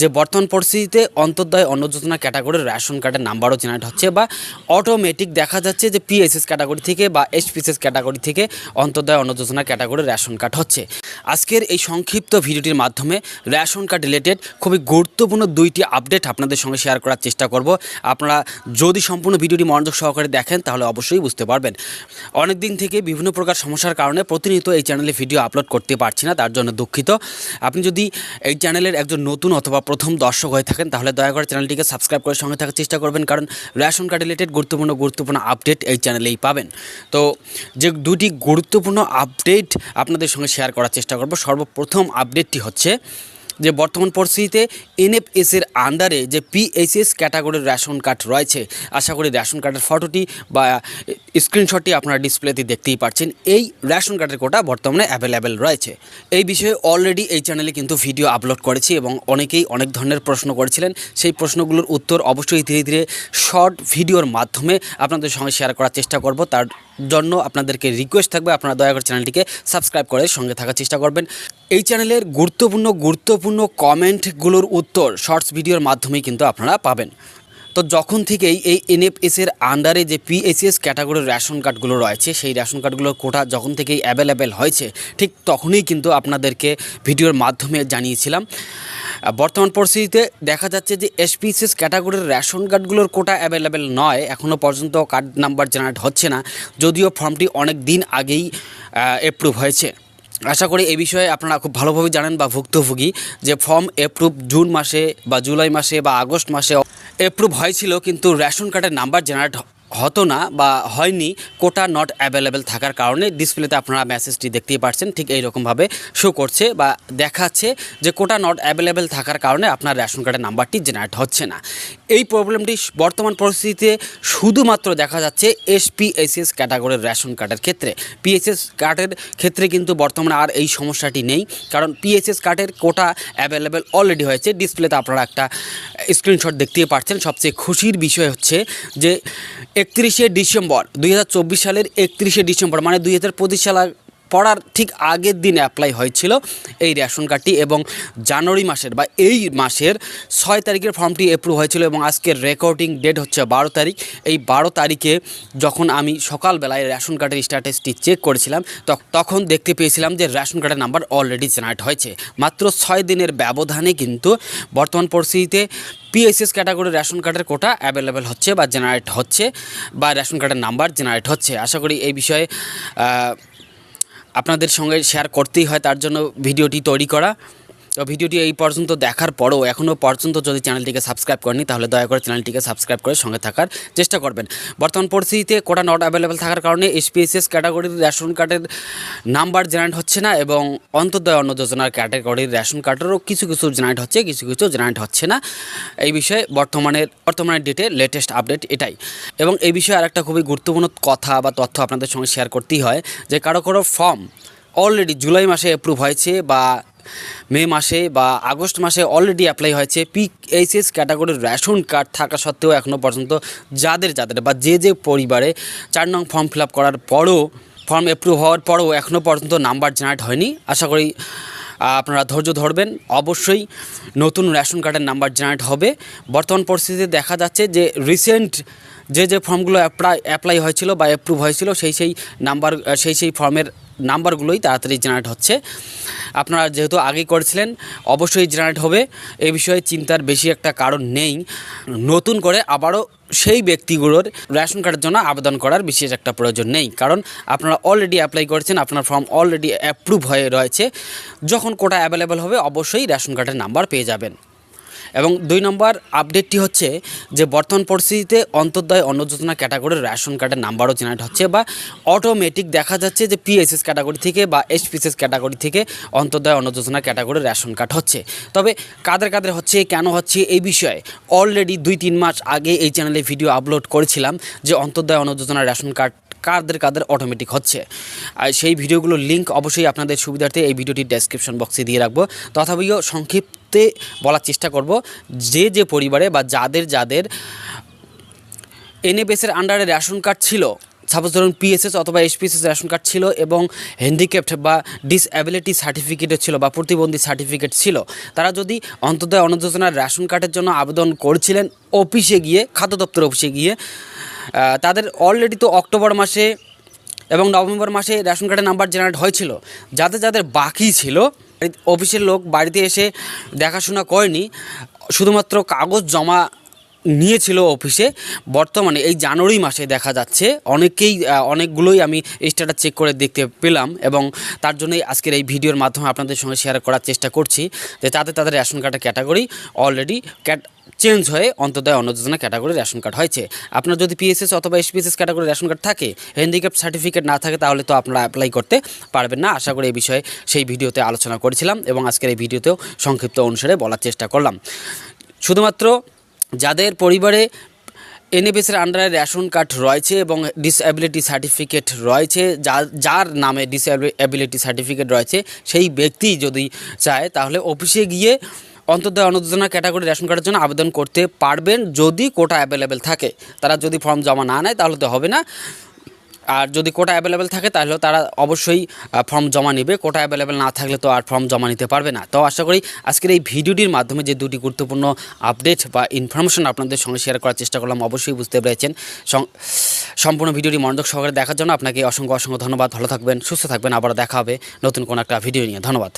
যে বর্তমান পরিস্থিতিতে অন্তর্দয় অন্ন যোজনা ক্যাটাগরির রেশন কার্ডের নাম্বারও জেনারেট হচ্ছে বা অটোমেটিক দেখা যাচ্ছে যে পিএসএস ক্যাটাগরি থেকে বা এইচপিএসএস ক্যাটাগরি থেকে অন্তর্দয় অন্ন যোজনা ক্যাটাগরির রেশন কার্ড হচ্ছে। আজকের এই সংক্ষিপ্ত ভিডিওটির মাধ্যমে রেশন কার্ড রিলেটেড খুবই গুরুত্বপূর্ণ দুইটি আপডেট আপনাদের সঙ্গে শেয়ার করার চেষ্টা করব। আপনারা যদি সম্পূর্ণ ভিডিওটি মনোযোগ সহকারে দেখেন, তাহলে অবশ্যই বুঝতে পারবেন। অনেক দিন থেকে বিভিন্ন প্রকার সমস্যার কারণে প্রতিনিয়ত এই চ্যানেলে ভিডিও আপলোড করতে পারছি না, তার জন্য দুঃখিত। আপনি যদি এই চ্যানেলের একজন নতুন অথবা প্রথম দর্শক হয়ে থাকেন, তাহলে দয়া করে চ্যানেলটিকে সাবস্ক্রাইব করে সঙ্গে থাকার চেষ্টা করবেন, কারণ রেশন কার্ড রিলেটেড গুরুত্বপূর্ণ গুরুত্বপূর্ণ আপডেট এই চ্যানেলেই পাবেন। তো যে দুটি গুরুত্বপূর্ণ আপডেট আপনাদের সঙ্গে শেয়ার করার চেষ্টা করব, সর্বপ্রথম আপডেটটি হচ্ছে যে বর্তমান পরিস্থিতিতে এনএফএস এর আন্ডারে যে পিএইচএস ক্যাটাগরির রেশন কার্ড রয়েছে, আশা করি রেশন কার্ডের ফটোটি বা স্ক্রিনশটটি আপনারা ডিসপ্লেতে দেখতেই পাচ্ছেন এই রেশন কার্ডের কোটা বর্তমানে অ্যাভেলেবেল রয়েছে। এই বিষয়ে অলরেডি এই চ্যানেলে কিন্তু ভিডিও আপলোড করেছি এবং অনেকেই অনেক ধরনের প্রশ্ন করেছিলেন। সেই প্রশ্নগুলোর উত্তর অবশ্যই ধীরে ধীরে শর্ট ভিডিওর মাধ্যমে আপনাদের সঙ্গে শেয়ার করার চেষ্টা করব। তার জন্য আপনাদেরকে রিকোয়েস্ট থাকবে, আপনারা দয়া করে চ্যানেলটিকে সাবস্ক্রাইব করে সঙ্গে থাকার চেষ্টা করবেন। এই চ্যানেলের গুরুত্বপূর্ণ গুরুত্বপূর্ণ কমেন্টগুলোর উত্তর শর্টস ভিডিওর মাধ্যমেই কিন্তু আপনারা পাবেন। তো যখন থেকেই এই এনএফএস এর আন্ডারে যে পিএসএস ক্যাটাগরির রেশন কার্ডগুলো রয়েছে, সেই রেশন কার্ডগুলোর কোটা যখন থেকেই অ্যাভেলেবেল হয়েছে, ঠিক তখনই কিন্তু আপনাদেরকে ভিডিওর মাধ্যমে জানিয়েছিলাম। বর্তমান পরিস্থিতিতে দেখা যাচ্ছে যে এসপিএসএস ক্যাটাগরির রেশন কার্ডগুলোর কোটা অ্যাভেলেবেল নয় এখনও পর্যন্ত কার্ড নাম্বার জেনারেট হচ্ছে না, যদিও ফর্মটি অনেক দিন আগেই অ্যাপ্রুভ হয়েছে। আশা করি এই বিষয়ে আপনারা খুব ভালোভাবে জানেন বা ভুক্তভোগী যে ফর্ম অ্যাপ্রুভ জুন মাসে বা জুলাই মাসে বা আগস্ট মাসে এপ্রুভ হয়েছিল কিন্তু রেশন কার্ডের নাম্বার জেনারেট হতো না বা হয়নি, কোটা নট অ্যাভেলেবেল থাকার কারণে ডিসপ্লেতে আপনারা মেসেজটি দেখতেই পাচ্ছেন ঠিক এইরকমভাবে শো করছে বা দেখাচ্ছে যে কোটা নট অ্যাভেলেবেল থাকার কারণে আপনার রেশন কার্ডের নাম্বারটি জেনারেট হচ্ছে না। এই প্রবলেমটি বর্তমান পরিস্থিতিতে শুধুমাত্র দেখা যাচ্ছে এসপিএসএস ক্যাটাগরির রেশন কার্ডের ক্ষেত্রে। পিএসএস কার্ডের ক্ষেত্রে কিন্তু বর্তমানে আর এই সমস্যাটি নেই, কারণ পিএসএস কার্ডের কোটা অ্যাভেলেবেল অলরেডি হয়েছে ডিসপ্লেতে আপনারা একটা স্ক্রিনশট দেখতেই পাচ্ছেন সবচেয়ে খুশির বিষয় হচ্ছে যে একত্রিশে ডিসেম্বর দুই হাজার চব্বিশ সালের একত্রিশে ডিসেম্বর মানে দুই সাল পড়ার ঠিক আগের দিন অ্যাপ্লাই হয়েছিল এই রেশন কার্ডটি এবং জানুয়ারি মাসের বা এই মাসের ছয় তারিখের ফর্মটি অ্যাপ্রুভ হয়েছিল এবং আজকের রেকর্ডিং ডেট হচ্ছে বারো তারিখ। এই বারো তারিখে যখন আমি সকালবেলায় রেশন কার্ডের স্ট্যাটাসটি চেক করেছিলাম, তখ- তখন দেখতে পেয়েছিলাম যে রেশন কার্ডের নাম্বার অলরেডি জেনারেট হয়েছে। মাত্র ছয় দিনের ব্যবধানে কিন্তু বর্তমান পরিস্থিতিতে পিএসএস ক্যাটাগরির রেশন কার্ডের কোটা অ্যাভেলেবেল হচ্ছে বা জেনারেট হচ্ছে বা রেশন কার্ডের নাম্বার জেনারেট হচ্ছে। আশা করি এই বিষয়ে আপনাদের সঙ্গে শেয়ার করতেই হয় তার জন্য ভিডিওটি তৈরি করা। তো ভিডিওটি এই পর্যন্ত দেখার পরও এখনও পর্যন্ত যদি চ্যানেলটিকে সাবস্ক্রাইব করেনি তাহলে দয়া করে চ্যানেলটিকে সাবস্ক্রাইব করে সঙ্গে থাকার চেষ্টা করবেন। বর্তমান পরিস্থিতিতে কোটা নট অ্যাভেলেবেল থাকার কারণে এসপিএসএস ক্যাটাগরির রেশন কার্ডের নাম্বার জেনারেট হচ্ছে না এবং অন্তর্দয় অন্ন যোজনার ক্যাটাগরির রেশন কার্ডেরও কিছু কিছু জেনারেট হচ্ছে, কিছু কিছু জেনারেট হচ্ছে না। এই বিষয়ে বর্তমানের বর্তমানের ডেটে লেটেস্ট আপডেট এটাই। এবং এই বিষয়ে আরেকটা খুবই গুরুত্বপূর্ণ কথা বা তথ্য আপনাদের সঙ্গে শেয়ার করতেই হয় যে কারও কারও ফর্ম অলরেডি জুলাই মাসে অ্যাপ্রুভ হয়েছে বা মে মাসে বা আগস্ট মাসে অলরেডি অ্যাপ্লাই হয়েছে পিএইচএস ক্যাটাগরির রেশন কার্ড থাকা সত্ত্বেও এখনও পর্যন্ত যাদের যাদের বা যে যে পরিবারে চার নং ফর্ম ফিল করার পরও ফর্ম অ্যাপ্রুভ হওয়ার পরও এখনও পর্যন্ত নাম্বার জেনারেট হয়নি। আশা করি আপনারা ধৈর্য ধরবেন। অবশ্যই নতুন রেশন কার্ডের নাম্বার জেনারেট হবে। বর্তমান পরিস্থিতিতে দেখা যাচ্ছে যে রিসেন্ট যে যে ফর্মগুলো অ্যাপ্লাই অ্যাপ্লাই হয়েছিল বা অ্যাপ্রুভ হয়েছিল, সেই সেই নাম্বার সেই সেই ফর্মের নাম্বারগুলোই তাড়াতাড়ি জেনারেট হচ্ছে। আপনারা যেহেতু আগেই করেছিলেন, অবশ্যই জেনারেট হবে। এই বিষয়ে চিন্তার বেশি একটা কারণ নেই। নতুন করে আবারও সেই ব্যক্তিগুলোর রেশন কার্ডের জন্য আবেদন করার বিশেষ একটা প্রয়োজন নেই। কারণ আপনারা অলরেডি অ্যাপ্লাই করেছেন, আপনার ফর্ম অলরেডি অ্যাপ্রুভ হয়ে রয়েছে। যখন কোটা অ্যাভেলেবেল হবে, অবশ্যই রেশন কার্ডের নাম্বার পেয়ে যাবেন। এবং দুই নম্বর আপডেটটি হচ্ছে যে বর্তমান পরিস্থিতিতে অন্তর্দয় অন্ন যোজনা ক্যাটাগরির রেশন কার্ডের নাম্বারও জেনারেট হচ্ছে বা অটোমেটিক দেখা যাচ্ছে যে পিএসএস ক্যাটাগরি থেকে বা এইচপিএসএস ক্যাটাগরি থেকে অন্তর্দয় অন্ন যোজনা ক্যাটাগরির রেশন কার্ড হচ্ছে। তবে কাদের কাদের হচ্ছে, কেন হচ্ছে এই বিষয়ে অলরেডি দুই তিন মাস আগে এই চ্যানেলে ভিডিও আপলোড করেছিলাম যে অন্তর্দয় অন্ন যোজনা রেশন কার্ড কাদের কাদের অটোমেটিক হচ্ছে। আর সেই ভিডিওগুলোর লিঙ্ক অবশ্যই আপনাদের সুবিধার্থে এই ভিডিওটি ডেসক্রিপশন বক্সে দিয়ে রাখব। তথাপিও সংক্ষিপ্তে বলার চেষ্টা করব, যে যে পরিবারে বা যাদের যাদের এনএফএসের আন্ডারে রেশন কার্ড ছিল সাপোজ ধরুন পিএসএস অথবা এইচপিএসএস রেশন কার্ড ছিল এবং হ্যান্ডিক্যাপ্ট বা ডিসঅ্যাবিলিটি সার্টিফিকেটও ছিল বা প্রতিবন্ধী সার্টিফিকেট ছিল, তারা যদি অন্তর্দয় অন্ন যোজনার রেশন কার্ডের জন্য আবেদন করছিলেন অফিসে গিয়ে, খাদ্য দপ্তর অফিসে গিয়ে তাদের অলরেডি তো অক্টোবর মাসে এবং নভেম্বর মাসে রেশন কার্ডের নাম্বার জেনারেট হয়েছিল। যাদের যাদের বাকি ছিল, অফিসের লোক বাড়িতে এসে দেখাশোনা করেনি, শুধুমাত্র কাগজ জমা নিয়েছিল অফিসে। বর্তমানে এই জানুয়ারি মাসে দেখা যাচ্ছে অনেকেই অনেকগুলোই আমি স্ট্যাটাস চেক করে দেখতে পেলাম এবং তার জন্যই আজকের এই ভিডিওর মাধ্যমে আপনাদের সঙ্গে শেয়ার করার চেষ্টা করছি যে তাদের তাদের রেশন কার্ডের ক্যাটাগরি অলরেডি ক্যাট চেঞ্জ হয়ে অন্তর্দয় অন্ন যোজনা ক্যাটাগরি রেশন কার্ড হয়েছে। আপনার যদি পিএসএস অথবা S P S S category ration card থাকে হ্যান্ডিক্যাপ সার্টিফিকেট না থাকে, তাহলে তো আপনারা অ্যাপ্লাই করতে পারবেন না। আশা করি এই বিষয়ে সেই ভিডিওতে আলোচনা করেছিলাম এবং আজকের এই ভিডিওতেও সংক্ষিপ্ত অনুসারে বলার চেষ্টা করলাম। শুধুমাত্র যাদের পরিবারে এনএবিএসের আন্ডারে রেশন কার্ড রয়েছে এবং ডিসঅ্যাবিলিটি সার্টিফিকেট রয়েছে যার যার নামে ডিসঅ্যাবিলিটি সার্টিফিকেট রয়েছে, সেই ব্যক্তি যদি চায়, তাহলে অফিসে গিয়ে অন্তর্দয় অনুযোজনা ক্যাটাগরি রেশন কার্ডের জন্য আবেদন করতে পারবেন। যদি কোটা অ্যাভেলেবেল থাকে, তারা যদি ফর্ম জমা না নেয়, তাহলে তো হবে না। আর যদি কোটা অ্যাভেলেবেল থাকে, তাহলে তারা অবশ্যই ফর্ম জমা নেবে। কোটা অ্যাভেলেবেল না থাকলে তো আর ফর্ম জমা নিতে পারবে না। তো আশা করি আজকের এই ভিডিওটির মাধ্যমে যে দুটি গুরুত্বপূর্ণ আপডেট বা ইনফরমেশন আপনাদের সঙ্গে শেয়ার করার চেষ্টা করলাম, অবশ্যই বুঝতে পেরেছেন। সম্পূর্ণ ভিডিওটি মনোযোগ সহকারে দেখার জন্য আপনাকে অসংখ্য অসংখ্য ধন্যবাদ। ভালো থাকবেন, সুস্থ থাকবেন। আবার দেখা হবে নতুন কোনো একটা ভিডিও নিয়ে। ধন্যবাদ।